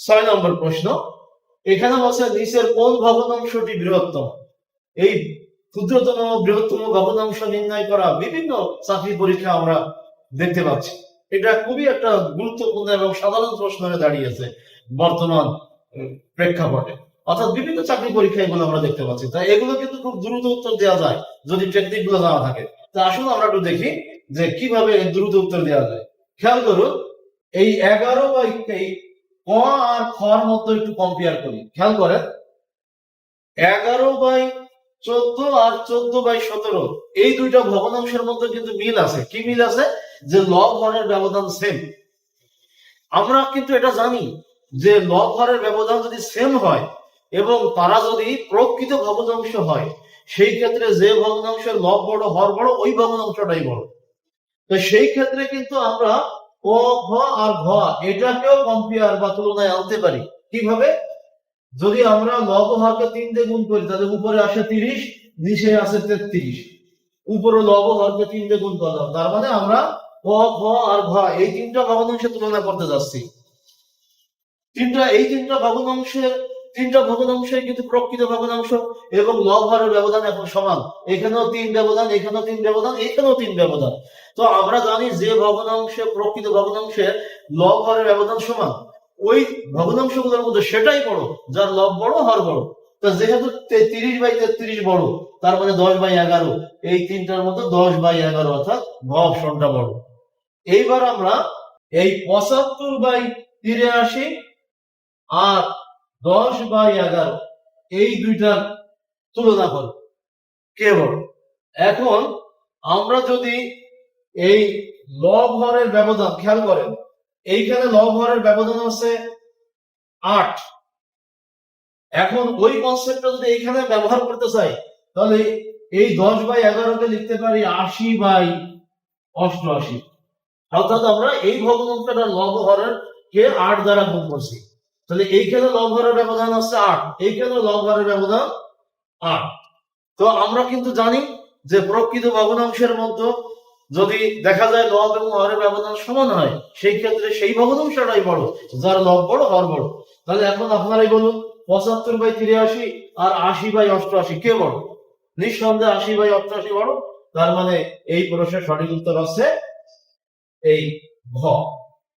ছয় নম্বর প্রশ্ন। এখানে বলছে, নিচের কোন ভগ্নাংশটি বৃহত্তম? এই ক্ষুদ্রতম, বৃহত্তম ভগ্নাংশ নির্ণয় করা বিভিন্ন চাকরি পরীক্ষা আমরা দেখতে পাচ্ছি। এটা খুবই একটা গুরুত্বপূর্ণ এবং সাধারণ প্রশ্ন দাঁড়িয়েছে বর্তমান প্রেক্ষাপটে। অর্থাৎ বিভিন্ন চাকরি পরীক্ষা এগুলো আমরা দেখতে পাচ্ছি। তাই এগুলো কিন্তু খুব দ্রুত উত্তর দেওয়া যায় যদি টেকনিকগুলো জানা থাকে। তা আসুন আমরা একটু দেখি যে কীভাবে দ্রুত উত্তর দেওয়া যায়। খেয়াল করুন, এই এগারো বা এই আর খর মধ্যে একটু কম্পেয়ার করি। খেয়াল করেন, এগারো বাই চোদ্দ আর চোদ্দ বাই সতেরো, এই দুইটা ভগ্নাংশের মধ্যে কিন্তু মিল আছে। কি মিল আছে? যে লব হরের ব্যবধান সেম আমরা কিন্তু এটা জানি যে লব হরের ব্যবধান যদি সেম হয় এবং তারা যদি প্রকৃত ভগ্নাংশ হয়, সেই ক্ষেত্রে যে ভগ্নাংশের লব বড় হর বড় ওই ভগ্নাংশটাই বড়। তো সেই ক্ষেত্রে কিন্তু আমরা ও, ঘ আর ঘ, এটাকেও কম্পেয়ার বা তুলনায় আনতে পারি। কীভাবে? যদি আমরা লব হরকে তিন দিয়ে গুণ করি, তাহলে উপরে আসে তিরিশ, নিচে আসে তেত্রিশ। উপরে লব হরকে তিন দিয়ে গুণ করলাম, তার মানে আমরা ক খ আর ঘ, এই তিনটা ভগ্নাংশের তুলনা করতে যাচ্ছি। তিনটা, এই তিনটা ভগ্নাংশের তিনটা ভগ্নাংশে কিন্তু প্রকৃত ভগ্নাংশ এবং লব হরের ব্যবধান এখন সমান। এখানেও তিন ব্যবধান, এখানেও তিন ব্যবধান, এখানেও তিন ব্যবধান। তো আমরা জানি যে ভগ্নাংশে প্রকৃত ভগ্নাংশের লব হরের ব্যবধান সমান। ওই ভগ্নাংশগুলোর মধ্যে সেটাই বড়, যার লব বড়, হর বড়। তো যেহেতু তিরিশ বাই তেত্রিশ বড়, তার মানে দশ বাই এগারো। এই তিনটার মধ্যে দশ বাই এগারো অর্থাৎ অপশনটা বড়। এইবার আমরা এই পঁচাত্তর বাই তিরাশি আর দশ বাই এগারো, এই দুইটার তুলনা করো। কে বড় এখন আমরা যদি এই লব হরের ব্যবধান, খেয়াল করেন, এইখানে লব হরের ব্যবধান হচ্ছে আট। এখন ওই কনসেপ্টটা যদি এইখানে ব্যবহার করতে চাই, তাহলে এই দশ বাই এগারোকে লিখতে পারি আশি বাই অষ্টআশি। অর্থাৎ আমরা এই ভগ্নাংশটা লব হরের কে আট দ্বারা গুণ করছি। তাহলে এইখানে লব হরের ব্যবধান হচ্ছে আট। এইখানে লব হরের ব্যবধান আট। তো আমরা কিন্তু জানি যে প্রকৃত ভগ্নাংশের মধ্যে যদি দেখা যায় লব এবং হরের ব্যবধান সমান হয়, সেই ক্ষেত্রে সেই ভগ্নাংশটাই বড়, যার লব বড়, হর বড়। তাহলে এখন আপনারাই বলুন, পঁচাত্তর বাই তিরাশি আর আশি বাই অষ্টআশি, কে বড়? নিঃসন্দেহে আশি বাই অষ্টআশি বড়, তার মানে এই প্রশ্নের সঠিক উত্তর আছে এই ঘ।